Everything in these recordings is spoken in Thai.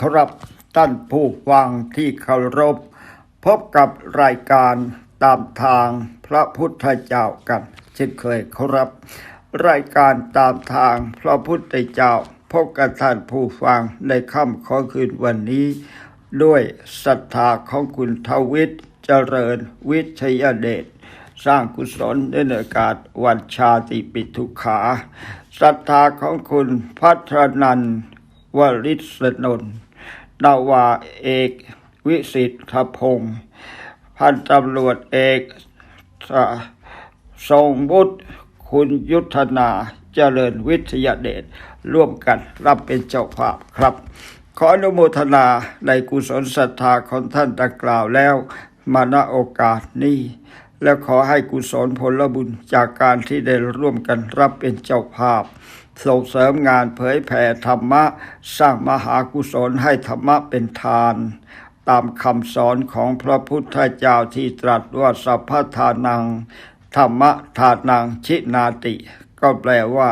ครับท่านผู้ฟังที่เคารพ พบกับรายการตามทางพระพุทธเจ้ากันเช่นเคยครับ รายการตามทางพระพุทธเจ้า พบกับท่านผู้ฟังในค่ำของคืนวันนี้ ด้วยศรัทธาของคุณทวิทย์เจริญวิทยาเดชสร้างกุศลในโอกาสวันชาติปิทุขาศรัทธาของคุณพัทรนันวริศนนท นาวาเอกวิสิทธพงศ์พันตำรวจเอกทรงบุตรคุณยุทธนาเจริญวิทยาเดชร่วมกันรับเป็นเจ้าภาพครับ ขออนุโมทนาในกุศลศรัทธาของท่านดังกล่าวแล้ว มาณโอกาสนี้ และขอให้กุศลผลบุญจากการที่ได้ร่วมกันรับเป็นเจ้าภาพ ส่งเสริมงานเผยแผ่ธรรมะ สร้างมหากุศลให้ธรรมะเป็นทาน ตามคำสอนของพระพุทธเจ้าที่ตรัสว่าสัพพทานัง ธรรมะทานังชินาติ ก็แปลว่า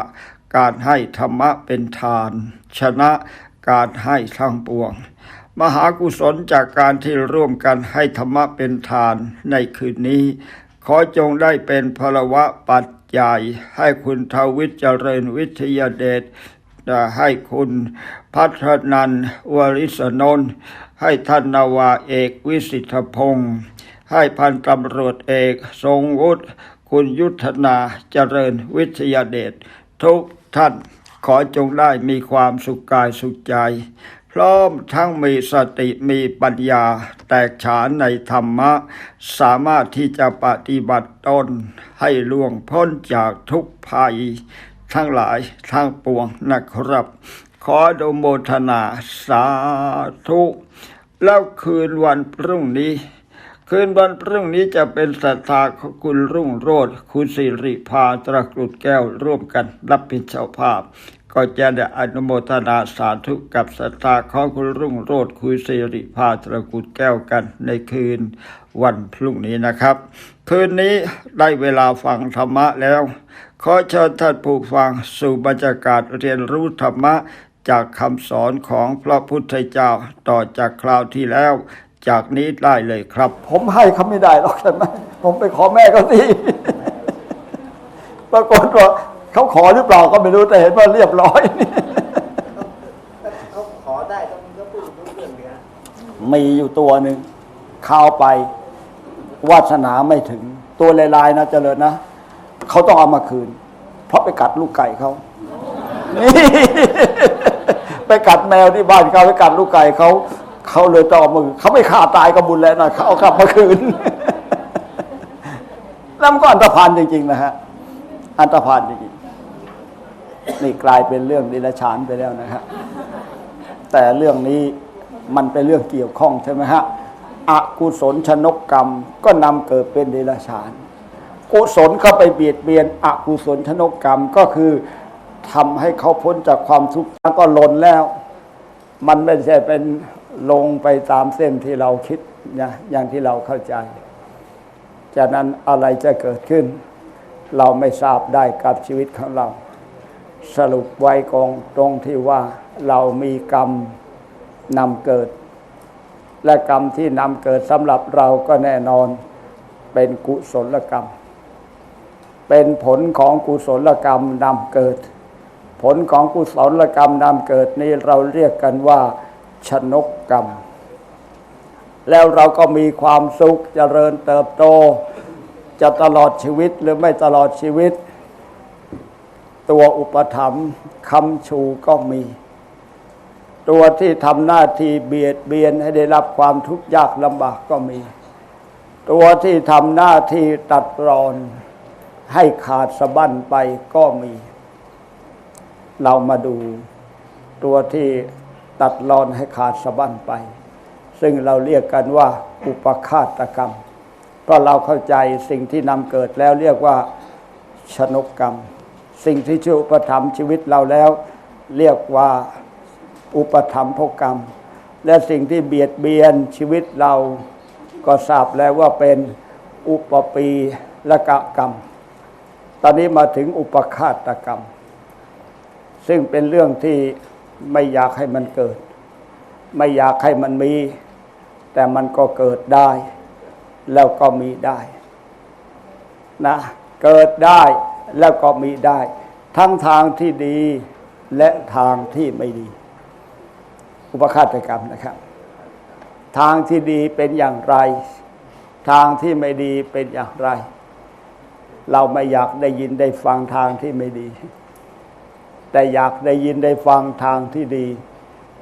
การให้ธรรมะเป็นทาน ชนะการให้ทั้งปวง มหากุศลจากการที่ร่วมกันให้ธรรมะเป็นทานในคืนนี้ ขอจงได้เป็นพลวะปัจ จัยให้คุณทวิทย์เจริญวิทยาเดชให้คุณพัฒนันวริศนนท์ให้ท่านนาวาเอกวิสิทธพงศ์ให้พันตำรวจเอกทรงวุฒิคุณยุทธนาเจริญวิทยาเดชทุกท่านขอจงได้มีความสุขกายสุขใจ พร้อมทั้งมีสติมีปัญญาแตกฉานในธรรมะ สามารถที่จะปฏิบัติตนให้ล่วงพ้นจากทุกภัย ทั้งหลายทั้งปวงนะครับ ขออนุโมทนาสาธุแล้วคืนวันพรุ่งนี้ คืนวันพรุ่งนี้จะเป็นศรัทธาของคุณรุ่งโรจน์คุณสิริพาตระกรุดแก้วร่วมกันรับเป็นเจ้าภาพ ก็จะได้อนุโมทนาสาธุกับศรัทธาของคุณรุ่งโรจน์คุณสิริพาตระกุดแก้วกันในคืนวันพรุ่งนี้นะครับ คืนนี้ได้เวลาฟังธรรมะแล้ว ขอเชิญท่านผู้ฟังสู่บรรยากาศเรียนรู้ธรรมะจากคำสอนของพระพุทธเจ้าต่อจากคราวที่แล้ว จากนี้ได้เลยครับ ผมให้เขาไม่ได้หรอกใช่ไหมผมไปขอแม่เขาสิปรากฏว่า เขาขอหรือเปล่าก็ไม่รู้แต่เห็นว่าเรียบร้อย เขาขอได้ต้องก็พูดรู้เรื่องเนี้ยมีอยู่ตัวหนึ่งเข้าวไป วาสนาไม่ถึง ตัวลายๆนะเจริญนะเขาต้องเอามาคืน เพราะไปกัดลูกไก่เขานี่ไปกัดแมวที่บ้านเขาไปกัดลูกไก่เขาเขาเลยต้องเอามือเขาไม่ฆ่าตายก็บุญแล้วนะเขาเอากลับมาคืนแล้วมันก็อันตรพานจริง ๆ นะฮะอันตรพานจริงๆ นี่กลายเป็นเรื่องดิลฉานไปแล้วนะฮะแต่เรื่องนี้มันเป็นเรื่องเกี่ยวข้องใช่ไหมฮะอกุศลชนกกรรมก็นำเกิดเป็นเดรัจฉาน กุศลเข้าไปเบียดเบียนอกุศลชนกกรรมก็คือทำให้เขาพ้นจากความทุกข์แล้วก็หล่นแล้ว มันไม่ใช่เป็นลงไปตามเส้นที่เราคิดนะอย่างที่เราเข้าใจจากนั้นอะไรจะเกิดขึ้น เราไม่ทราบได้กับชีวิตของเรา สรุปไว้กองตรงที่ว่าเรามีกรรมนำเกิด และกรรมที่นำเกิดสำหรับเราก็แน่นอนเป็นกุศลกรรม เป็นผลของกุศลกรรมนำเกิด ผลของกุศลกรรมนำเกิดนี้เราเรียกกันว่า ชนกกรรม แล้วเราก็มีความสุขเจริญเติบโต จะตลอดชีวิตหรือไม่ตลอดชีวิต ตัวอุปถัมภ์คำชูก็มี ตัวที่ทำหน้าที่เบียดเบียนให้ได้รับความทุกข์ยากลำบากก็มี ตัวที่ทำหน้าที่ตัดรอน ให้ขาดสะบั้นไปก็มี เรามาดู ตัวที่ตัดรอนให้ขาดสะบั้นไป ซึ่งเราเรียกกันว่า อุปคาตกรรมเพราะเราเข้าใจสิ่งที่นำเกิดแล้วเรียกว่าชนกกรรม สิ่งที่ช่วยอุปถัมภ์ชีวิตเราแล้ว เรียกว่าอุปถัมภกรรม และสิ่งที่เบียดเบียนชีวิตเราก็ทราบแล้วว่าเป็นอุปปีละกะกรรม ตอนนี้มาถึงอุปคาตกรรม ซึ่งเป็นเรื่องที่ไม่อยากให้มันเกิด ไม่อยากให้มันมี แต่มันก็เกิดได้ แล้วก็มีได้ นะ เกิดได้ แล้วก็มีได้ ทั้งทางที่ดีและทางที่ไม่ดี อุปคาตกรรมนะครับ ทางที่ดีเป็นอย่างไร ทางที่ไม่ดีเป็นอย่างไร เราไม่อยากได้ยินได้ฟังทางที่ไม่ดี แต่อยากได้ยินได้ฟังทางที่ดี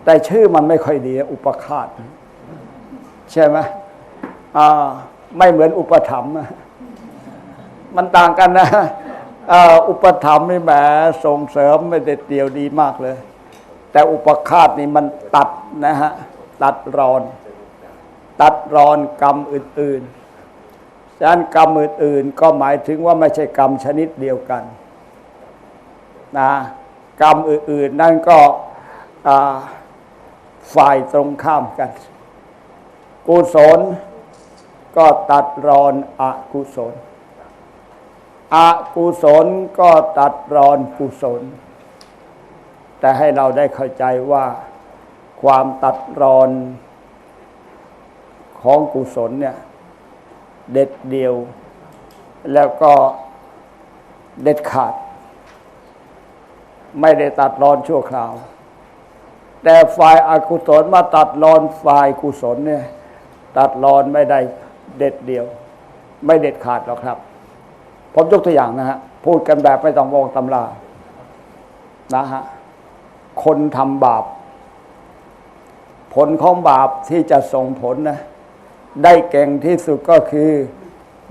แต่ชื่อมันไม่ค่อยดีอุปคาตใช่ไหมอ่าไม่เหมือนอุปถัมภ์มันต่างกันนะ อุปถัมนี่แหมส่งเสริมไม่ได้เดียวดีมากเลย แต่อุปคาตนี่มันตัดนะฮะตัดรอน ตัดรอนกรรมอื่นๆฉะนั้นกรรมอื่นๆ ก็หมายถึงว่าไม่ใช่กรรมชนิดเดียวกันนะกรรมอื่น ๆ นั่นก็ฝ่ายตรงข้ามกัน กุศลก็ตัดรอนอกุศล อกุศลก็ตัดรอนกุศล แต่ให้เราได้เข้าใจว่าความตัดรอนของกุศลเนี่ย เด็ดเดียว แล้วก็เด็ดขาด ไม่ได้ตัดรอนชั่วคราว แต่ฝ่ายอากุศลมาตัดรอนฝ่ายกุศลเนี่ย ตัดรอนไม่ได้เด็ดเดียว ไม่เด็ดขาดหรอกครับ ผมยกตัวอย่างนะฮะ พูดกันแบบไม่ต้องมองตำรานะฮะ คนทำบาป ผลของบาปที่จะส่งผลนะ ได้เก่งที่สุดก็คือ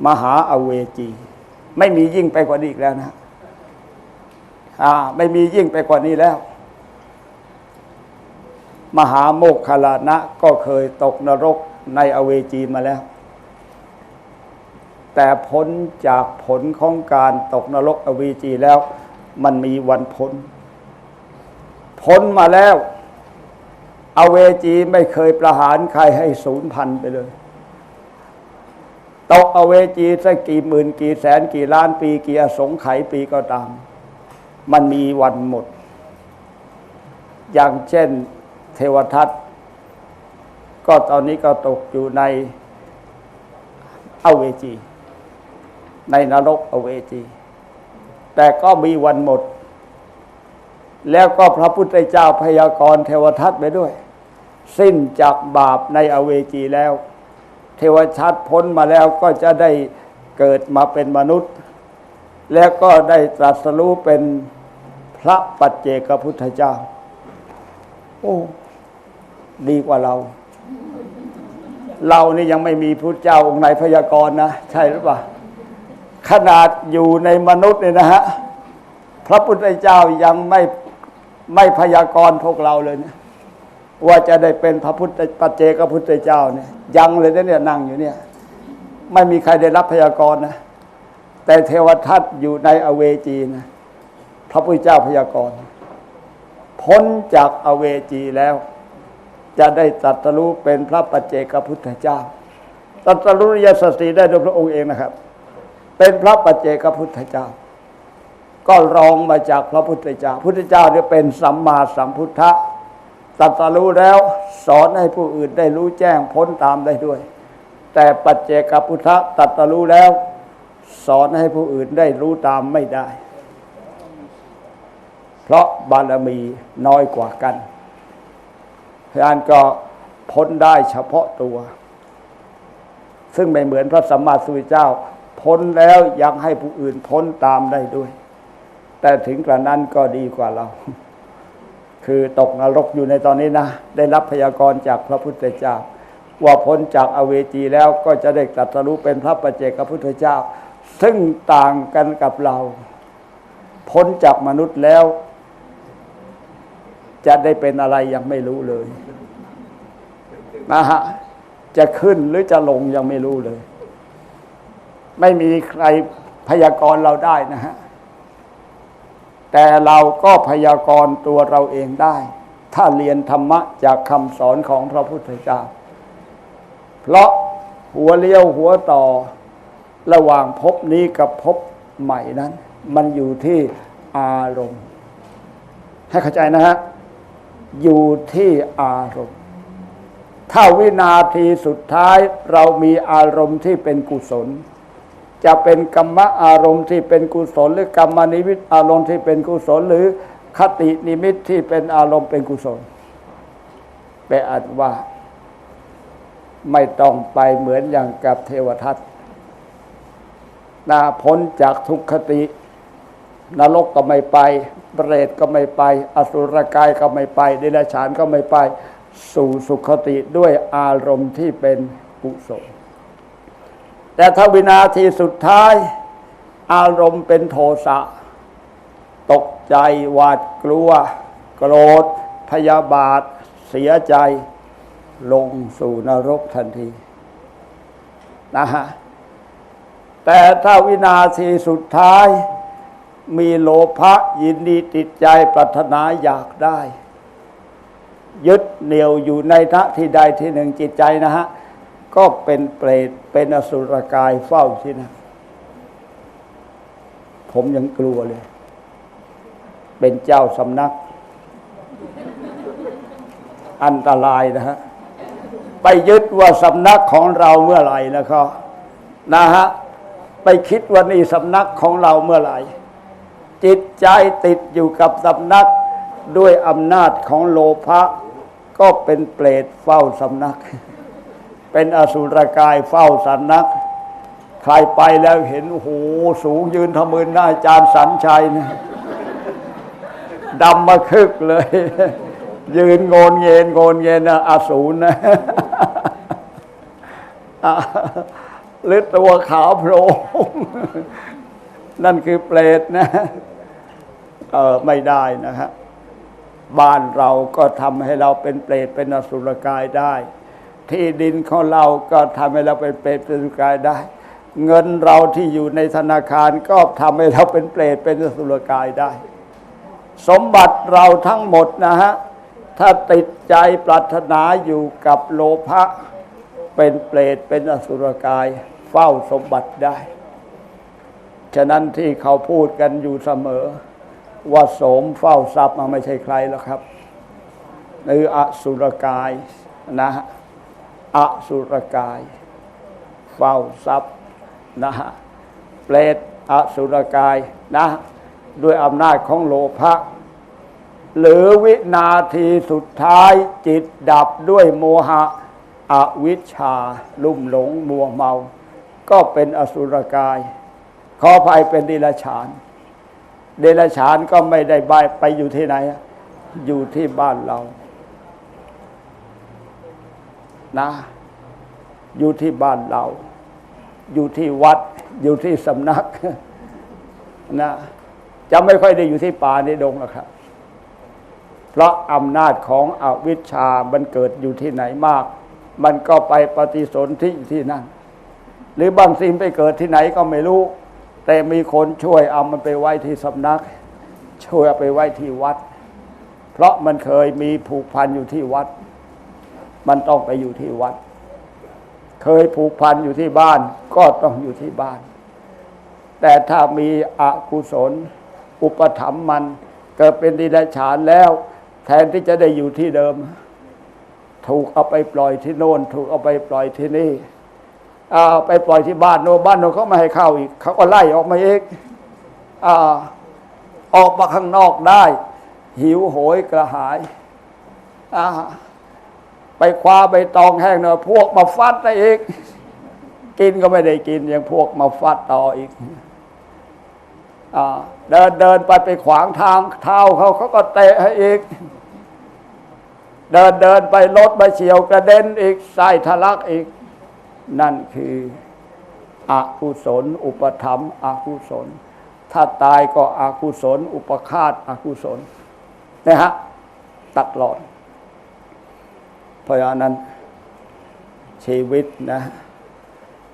มหาอเวจี ไม่มียิ่งไปกว่านี้อีกแล้วนะอ่า ไม่มียิ่งไปกว่านี้แล้ว มหาโมกขลานะก็เคยตกนรกในอเวจีมาแล้ว แต่พ้นจากผลของการตกนรกอเวจีแล้ว มันมีวันพ้น พ้นมาแล้วอเวจีไม่เคยประหารใครให้ศูนย์พันไปเลย ตกอเวจีสักกี่หมื่นกี่แสนกี่ล้านปี กี่อสงไขยปีก็ตาม มันมีวันหมด อย่างเช่นเทวทัตก็ตอนนี้ก็ตกอยู่ในอเวจี ในนรกอเวจี แต่ก็มีวันหมด แล้วก็พระพุทธเจ้าพยากรณ์เทวทัตไปด้วย สิ้นจากบาปในอเวจีแล้ว เทวทัตพ้นมาแล้วก็จะได้เกิดมาเป็นมนุษย์ แล้วก็ได้ตรัสรู้เป็นพระปัจเจกพุทธเจ้า โอ้ดีกว่าเรา เรานี่ยังไม่มีพุทธเจ้าองค์ไหนพยากรณ์นะ ใช่หรือเปล่า ขนาดอยู่ในมนุษย์เนี่ยนะฮะพระพุทธเจ้ายังไม่ไม่พยากรณ์พวกเราเลยนะว่าจะได้เป็นพระพุทธปัจเจกพุทธเจ้าเนี่ยยังเลยนะเนี่ยนั่งอยู่เนี่ย ไม่มีใครได้รับพยากรณ์นะ แต่เทวทัตอยู่ในอเวจีนะพระพุทธเจ้าพยากรณ์พ้นจากอเวจีแล้ว จะได้ตรัสรู้เป็นพระปัจเจกพุทธเจ้าตรัสรู้อริยสัจสี่ได้โดยพระองค์เองนะครับ เป็นพระปัจเจกพุทธเจ้า ก็รองมาจากพระพุทธเจ้า พุทธเจ้าเนี่ยเป็นสัมมาสัมพุทธะตรัสรู้แล้วสอนให้ผู้อื่นได้รู้แจ้งพ้นตามได้ด้วย แต่ปัจเจกพุทธะตรัสรู้แล้ว สอนให้ผู้อื่นได้รู้ตามไม่ได้ เพราะบารมีน้อยกว่ากันพยานก็พ้นได้เฉพาะตัว ซึ่งไม่เหมือนพระสัมมาสัมพุทธเจ้า พ้นแล้วยังให้ผู้อื่นพ้นตามได้ด้วย แต่ถึงกระนั้นก็ดีกว่าเรา คือตกนรกอยู่ในตอนนี้นะ ได้รับพยากรณ์จากพระพุทธเจ้า ว่าพ้นจากอเวจีแล้วก็จะได้ตรัสรู้เป็นพระปัจเจกพุทธเจ้า ซึ่งต่างกันกับเรา พ้นจากมนุษย์แล้ว จะได้เป็นอะไรยังไม่รู้เลยนะฮะจะขึ้นหรือจะลงยังไม่รู้เลย ไม่มีใครพยากรณ์เราได้นะฮะ แต่เราก็พยากรณ์ตัวเราเองได้ ถ้าเรียนธรรมะจากคำสอนของพระพุทธเจ้า เพราะหัวเลี้ยวหัวต่อระหว่างภพนี้กับภพใหม่นั้น มันอยู่ที่อารมณ์ ให้เข้าใจนะฮะ อยู่ที่อารมณ์ ถ้าวินาทีสุดท้ายเรามีอารมณ์ที่เป็นกุศล จะเป็นกรรมอารมณ์ที่เป็นกุศล หรือกรรมนิมิตอารมณ์ที่เป็นกุศล หรือคตินิมิตที่เป็นอารมณ์เป็นกุศลแปลอัดว่า ไม่ต้องไปเหมือนอย่างกับเทวทัตนาพ้นจากทุกขติ นรกก็ไม่ไปเปรตก็ไม่ไป อสุรกายก็ไม่ไปเดรัจฉานก็ไม่ไป สู่สุขติด้วยอารมณ์ที่เป็นกุศล แต่ถ้าวินาทีสุดท้าย อารมณ์เป็นโทสะ ตกใจหวาดกลัว โกรธ พยาบาท เสียใจ ลงสู่นรกทันทีนะฮะแต่ถ้าวินาทีสุดท้าย มีโลภะยินดีติดใจปรารถนาอยากได้ ยึดเหนี่ยวอยู่ในทะที่ใดที่หนึ่งจิตใจนะฮะ ก็เป็นเปรตเป็นอสุรกายเฝ้าที่นะ ผมยังกลัวเลย เป็นเจ้าสำนัก อันตรายนะฮะ ไปยึดว่าสำนักของเราเมื่อไหร่นะครับนะฮะ ไปคิดว่านี่สำนักของเราเมื่อไหร่ จิตใจติดอยู่กับสำนักด้วยอำนาจของโลภะก็เป็นเปรตเฝ้าสำนัก เป็นอสุรกายเฝ้าสำนัก ใครไปแล้วเห็นโอ้โหสูงยืนทะมืนหน้าอาจารย์สันชัยเนี่ยดำมาคึกเลย ยืนโงนเงนโงนเงนนะอสูรนะอะหรือตัวขาวโพลงนั่นคือเปรตนะ เออไม่ได้นะฮะ บ้านเราก็ทำให้เราเป็นเปรตเป็นอสุรกายได้ ที่ดินของเราก็ทำให้เราเป็นเปรตเป็นอสุรกายได้ เงินเราที่อยู่ในธนาคารก็ทำให้เราเป็นเปรตเป็นอสุรกายได้ สมบัติเราทั้งหมดนะฮะถ้าติดใจปรารถนาอยู่กับโลภะเป็นเปรตเป็นอสุรกาย เฝ้าสมบัติได้ ฉะนั้นที่เขาพูดกันอยู่เสมอ ว่าโสมเฝ้าทรัพย์มาไม่ใช่ใครแล้วครับหรืออสุรกายนะฮะ อสุรกาย เฝ้าทรัพย์นะฮะเปรตอสุรกายนะด้วยอำนาจของโลภะหรือวินาทีสุดท้ายจิตดับด้วยโมหะอวิชชา ลุ่มหลงมัวเมา ก็เป็นอสุรกาย ขอภัยเป็นดิลฉาน เดรัจฉานก็ไม่ได้ไปอยู่ที่ไหน อยู่ที่บ้านเรา นะ อยู่ที่บ้านเรา อยู่ที่วัด อยู่ที่สำนักนะจะไม่ค่อยได้อยู่ที่ป่าในดงหรอกครับ เพราะอำนาจของอวิชชามันเกิดอยู่ที่ไหนมาก มันก็ไปปฏิสนธิที่นั่น หรือบางสิ่งไปเกิดที่ไหนก็ไม่รู้ แต่มีคนช่วยเอามันไปไว้ที่สำนัก ช่วยไปไว้ที่วัด เพราะมันเคยมีผูกพันอยู่ที่วัด มันต้องไปอยู่ที่วัด เคยผูกพันอยู่ที่บ้านก็ต้องอยู่ที่บ้าน แต่ถ้ามีอกุศล อุปถัมภ์มันเกิดเป็นดิลฉานแล้ว แทนที่จะได้อยู่ที่เดิม ถูกเอาไปปล่อยที่โน่น ถูกเอาไปปล่อยที่นี่เอาไปปล่อยที่บ้านโนบ้านโนเขาไม่ให้เข้าอีกเขาก็ไล่ออกมาเองอาออกมาข้างนอกได้ หิวโหยกระหายอา ไปคว้าใบตองแห้งเนอะพวกมาฟัดได้อีก กินก็ไม่ได้กินยังพวกมาฟัดต่ออีกอเดินเดินไปไปขวางทางเท้าเขาเขาก็เตะให้อีก เดินเดินไปรถมาเฉียวกระเด็นอีกไส้ทะลักอีก นั่นคืออกุศล อุปธรรมอกุศล ถ้าตายก็อกุศล อุปคาตอกุศลนะฮะตัดหลอด ราะฉะนั้นชีวิตนะ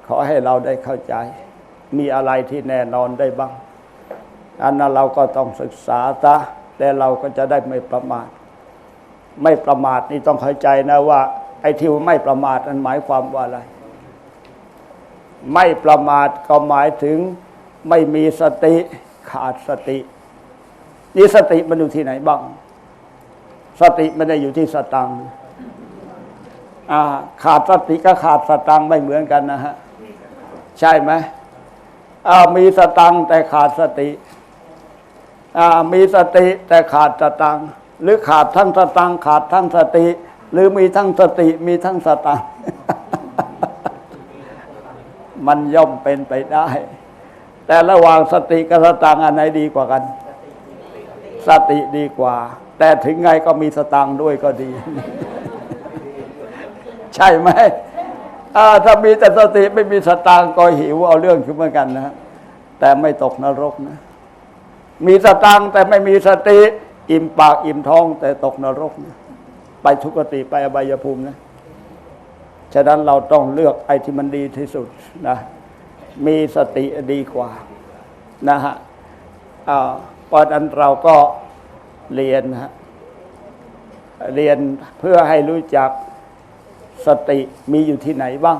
ขอให้เราได้เข้าใจ มีอะไรที่แน่นอนได้บ้าง อันนั้นเราก็ต้องศึกษาซะและเราก็จะได้ไม่ประมาท ไม่ประมาทนี่ต้องเข้าใจนะว่า ไอ้ที่ไม่ประมาทนั้นหมายความว่าอะไร ไม่ประมาทก็หมายถึงไม่มีสติขาดสตินี่สติมันอยู่ที่ไหนบ้าง สติไม่ได้อยู่ที่สตังค์ ขาดสติก็ขาดสตังไม่เหมือนกันนะฮะใช่ไหมมีสตังแต่ขาดสติมีสติแต่ขาดสตังหรือขาดทั้งสตังขาดทั้งสติ หรือมีทั้งสติมีทั้งสตังมันย่อมเป็นไปได้ แต่ระหว่างสติกับสตังอันไหนดีกว่ากัน สติดีกว่า แต่ถึงไงก็มีสตังด้วยก็ดี ใช่ไหมถ้ามีแต่สติไม่มีสตางค์ก็หิวเอาเรื่องขึ้นเหมือนกันนะ แต่ไม่ตกนรกนะ มีสตางค์แต่ไม่มีสติ อิ่มปากอิ่มท้อง แต่ตกนรกนะไปทุกติไปอบายภูมินะฉะนั้นเราต้องเลือกไอ้ที่มันดีที่สุดนะมีสติดีกว่านะฮะอ่าเพราะนั้นเราก็เรียนนะฮะเรียนเพื่อให้รู้จัก สติมีอยู่ที่ไหนบ้าง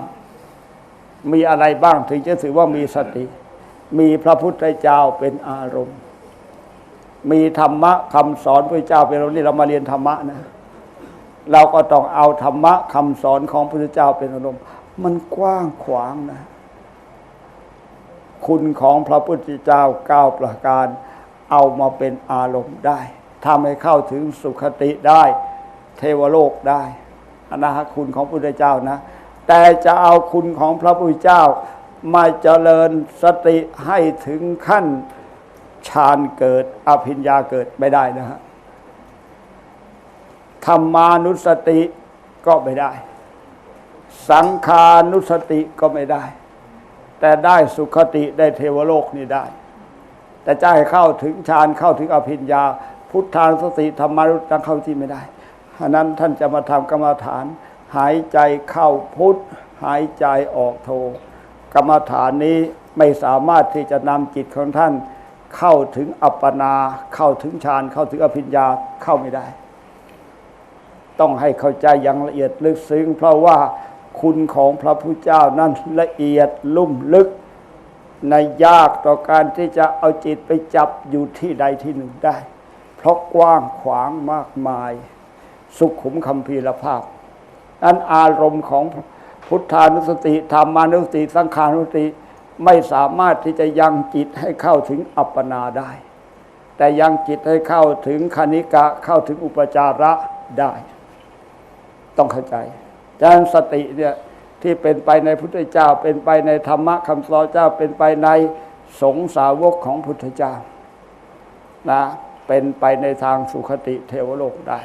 มีอะไรบ้างถึงจะถือว่ามีสติ มีพระพุทธเจ้าเป็นอารมณ์ มีธรรมะคำสอนพระเจ้าเป็นอารมณ์นี่เรามาเรียนธรรมะนะ เราก็ต้องเอาธรรมะคำสอนของพระพุทธเจ้าเป็นอารมณ์ มันกว้างขวางนะ คุณของพระพุทธเจ้าเก้าประการ เอามาเป็นอารมณ์ได้ทำให้เข้าถึงสุขติได้ เทวโลกได้ นนะฮะคุณของพระพุทธเจ้านะ แต่จะเอาคุณของพระพุทธเจ้า มาเจริญสติให้ถึงขั้นฌานเกิดอภิญญาเกิดไม่ได้นะฮะธรรมานุสติก็ไม่ได้ สังขานุสติก็ไม่ได้ แต่ได้สุขติได้เทวโลกนี่ได้ แต่จะให้เข้าถึงฌานเข้าถึงอภิญญา พุทธานุสติธรรมานุสติเข้าที่ไม่ได้ ฉะนั้นท่านจะมาทำกรรมฐาน หายใจเข้าพุทธหายใจออกโท กรรมฐานนี้ไม่สามารถที่จะนำจิตของท่านเข้าถึงอัปปนา เข้าถึงฌานเข้าถึงอภิญญาเข้าไม่ได้ ต้องให้เข้าใจอย่างละเอียดลึกซึ้งเพราะว่าคุณของพระพุทธเจ้านั้นละเอียดลุ่มลึกในยากต่อการที่จะเอาจิตไปจับอยู่ที่ใดที่หนึ่งได้ เพราะกว้างขวางมากมาย สุขุมคำพีรภาพนั้นอารมณ์ของพุทธานุสติธรรมานุสติ สังขานุสติไม่สามารถที่จะยังจิตให้เข้าถึงอัปปนาได้ แต่ยังจิตให้เข้าถึงคณิกะเข้าถึงอุปจาระได้ ต้องเข้าใจดังนั้นสติเนี่ยที่เป็นไปในพุทธเจ้า เป็นไปในธรรมะคำสอนเจ้า เป็นไปในสงสาวกของพุทธเจ้านะเป็นไปในทางสุขติเทวโลกได้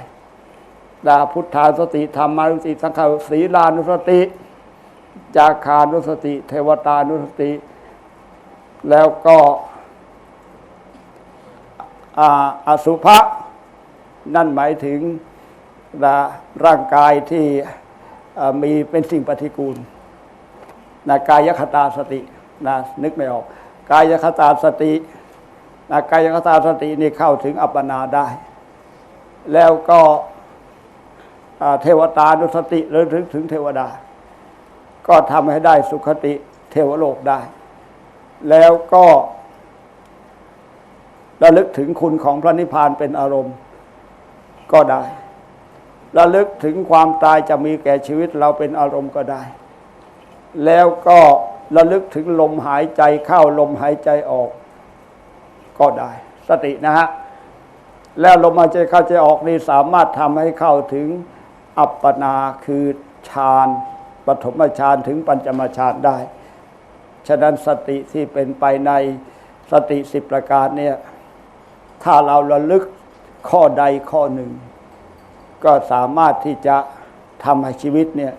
ดาพุทธานุสติธรรมานุสติ สังขารศีลานุสติ จาคานุสติ เทวตานุสติ แล้วก็อาอสุภะนั่นหมายถึงร่างกายที่มีเป็นสิ่งปฏิกูลนะกายคตาสตินะนึกไม่ออก กายคตาสตินะกายคตาสตินี่เข้าถึงอัปปนาได้ แล้วก็ เทวตานุสติหรือถึงถึงเทวดา ก็ทำให้ได้สุขติเทวโลกได้ แล้วก็ระลึกถึงคุณของพระนิพพานเป็นอารมณ์ก็ได้ระลึกถึงความตายจะมีแก่ชีวิตเราเป็นอารมณ์ก็ได้ แล้วก็ระลึกถึงลมหายใจเข้าลมหายใจออก ก็ได้ สตินะฮะ แล้วลมหายใจเข้าใจออกนี่สามารถทำให้เข้าถึง อัปปนาคือฌานปฐมฌานถึงปัญจมฌานได้ ฉะนั้นสติที่เป็นไปในสติสิบประการเนี่ยถ้าเราระลึกข้อใดข้อหนึ่ง ก็สามารถที่จะทำให้ชีวิตเนี่ย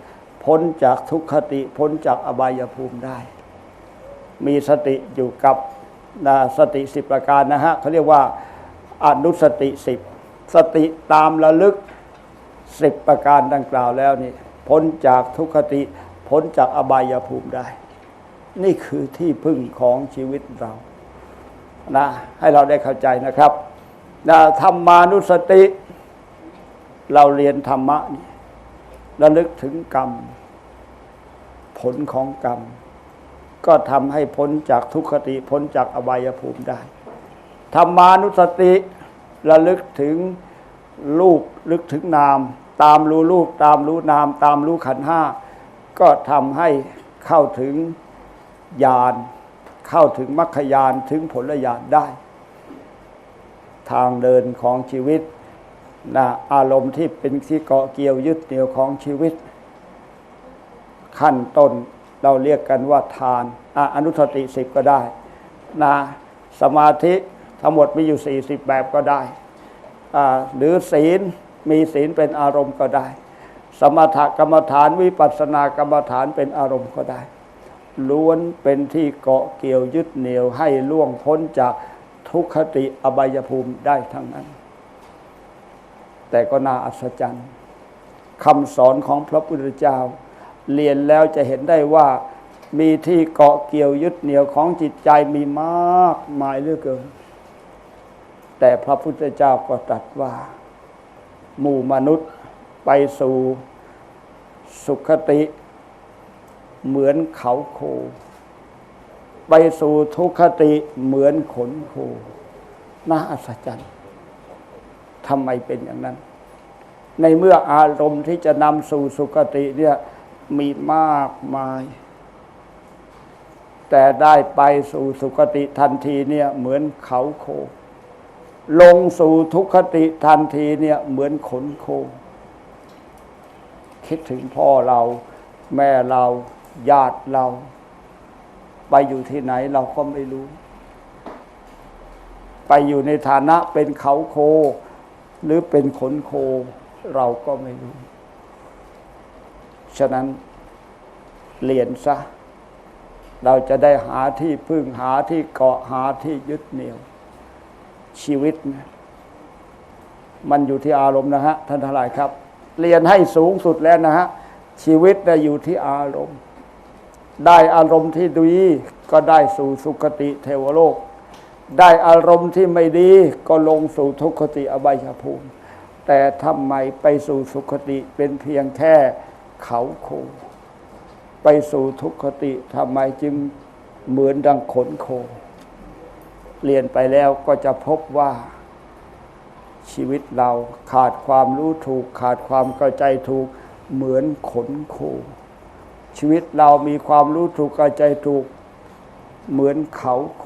พ้นจากทุกขติ พ้นจากอบายภูมิได้ มีสติอยู่กับนะสติสิบประการนะฮะเขาเรียกว่าอนุสติสิบสติตามระลึก สิบประการดังกล่าวแล้วนี่พ้นจากทุกขติพ้นจากอบายภูมิได้ นี่คือที่พึ่งของชีวิตเรานะให้เราได้เข้าใจนะครับนะธรรมานุสติ เราเรียนธรรมะนี่ระลึกถึงกรรม ผลของกรรม ก็ทำให้พ้นจากทุกขติพ้นจากอบายภูมิได้ธรรมานุสติระลึกถึงรูปลึกถึงนาม ตามรู้รูปตามรู้นาม ตามรู้ขันห้าก็ทำให้เข้าถึงญาณเข้าถึงมรรคญาณถึงผลญาณได้ ทางเดินของชีวิตนะอารมณ์ที่เป็นที่เกาะเกี่ยวยึดเหนี่ยวของชีวิต ขั้นต้นเราเรียกกันว่าทานอะอนุสติสิบก็ได้นะสมาธิทั้งหมดมีอยู่ 40 แบบก็ได้ หรือศีล มีศีลเป็นอารมณ์ก็ได้ สมถกรรมฐานวิปัสสนากรรมฐานเป็นอารมณ์ก็ได้ ล้วนเป็นที่เกาะเกี่ยวยึดเหนี่ยวให้ล่วงพ้นจากทุกขติอบายภูมิได้ทั้งนั้น แต่ก็น่าอัศจรรย์คำสอนของพระพุทธเจ้า เรียนแล้วจะเห็นได้ว่ามีที่เกาะเกี่ยวยึดเหนี่ยวของจิตใจมีมากมายเหลือเกิน แต่พระพุทธเจ้าก็ตรัสว่า หมู่มนุษย์ไปสู่สุขติ เหมือนเขาโค ไปสู่ทุกขติเหมือนขนโค น่าอัศจรรย์ทำไมเป็นอย่างนั้น ในเมื่ออารมณ์ที่จะนำสู่สุคติเนี่ยมีมากมาย แต่ได้ไปสู่สุคติทันทีเนี่ยเหมือนเขาโค ลงสู่ทุกขติทันทีเนี่ยเหมือนขนโคคิดถึงพ่อเรา แม่เราญาติเรา ไปอยู่ที่ไหนเราก็ไม่รู้ ไปอยู่ในฐานะเป็นเขาโค หรือเป็นขนโค เราก็ไม่รู้ ฉะนั้นเรียนซะ เราจะได้หาที่พึ่งหาที่เกาะหาที่ยึดเหนี่ยว ชีวิตนะมันอยู่ที่อารมณ์นะฮะท่านทั้งหลายครับ เรียนให้สูงสุดแล้วนะฮะชีวิตนะอยู่ที่อารมณ์ ได้อารมณ์ที่ดีก็ได้สู่สุคติเทวโลก ได้อารมณ์ที่ไม่ดีก็ลงสู่ทุกขติอบายภูมิ แต่ทำไมไปสู่สุคติเป็นเพียงแค่เขาโคไปสู่ทุกขติทำไมจึงเหมือนดังขนโค เรียนไปแล้วก็จะพบว่าชีวิตเราขาดความรู้ถูก ขาดความเข้าใจถูกเหมือนขนโค ชีวิตเรามีความรู้ถูกเข้าใจถูกเหมือนเขาโค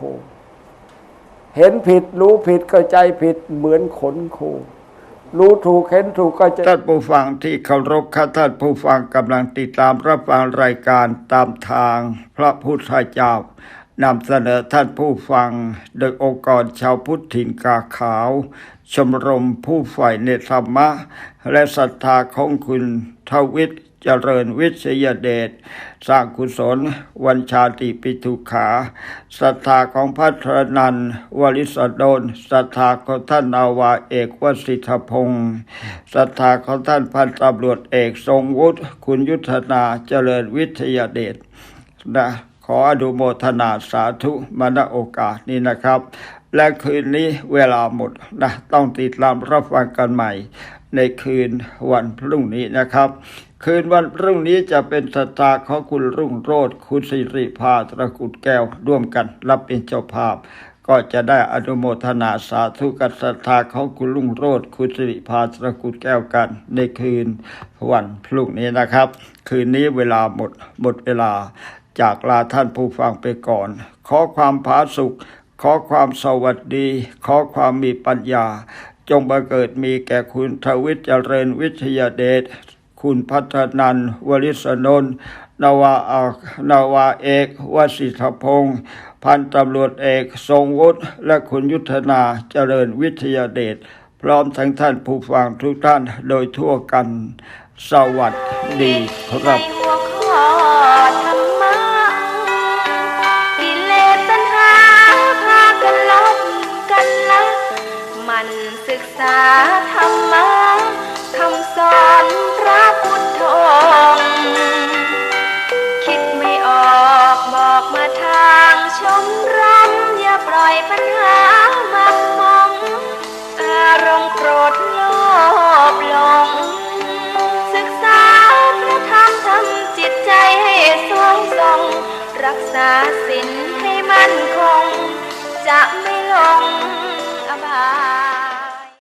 เห็นผิดรู้ผิดเข้าใจผิดเหมือนขนโค รู้ถูกเห็นถูกเข้าใจท่านผู้ฟังที่เคารพข้าท่านผู้ฟังกำลังติดตามรับฟังรายการตามทางพระพุทธเจ้า นำเสนอท่านผู้ฟัง โดยองค์กรชาวพุทธถิ่นกาขาว ชมรมผู้ฝ่ในธรรมะ และศรัทธาของคุณทวิทย์เจริญวิทยเดชสร้างกุศล วันชาติปิทุขาศรัทธาของพัทรนันวลิสดลศรัทธาของท่านนาวาเอกวสิทธพงศ์ศรัทธาของท่านพันตำรวจเอกทรงวุฒิคุณยุทธนาเจริญวิทยเดชนะ ขออนุโมทนาสาธุมาณโอกาสนี้นะครับ และคืนนี้เวลาหมดนะต้องติดตามรับฟังกันใหม่ ในคืนวันพรุ่งนี้นะครับ คืนวันพรุ่งนี้จะเป็นสตาของคุณรุ่งโรธคุณสิริภาตระกุดแก้วร่วมกันรับเป็นเจ้าภาพก็จะได้อนุโมทนาสาธุกับศรัทธาของคุณลุงโรธคุณสิริภาตระกุดแก้วกัน ในคืนวันพรุ่งนี้นะครับ คืนนี้เวลาหมดหมดเวลา จากลาท่านผู้ฟังไปก่อน ขอความผาสุขขอความสวัสดี ขอความมีปัญญา จงบังเกิดมีแก่คุณทวิทย์เจริญวิทยาเดชคุณพัฒนันวลิศนนท์นาวาอานาวาเอกวสิทธพงศ์พันตำรวจเอกทรงวุฒิและคุณยุทธนาเจริญวิทยาเดชพร้อมทั้งท่านผู้ฟังทุกท่านโดยทั่วกัน สวัสดีครับาธรรมะคำสอนพระพุทธองค์คิดไม่ออกบอกมาทางชมรมอย่าปล่อยปัญหามักมอง อารมณ์โกรธโลภหลง ศึกษาพระธรรมทำจิตใจให้สวงทรงรักษาศีลให้มั่นคง จะไม่หลงอบาย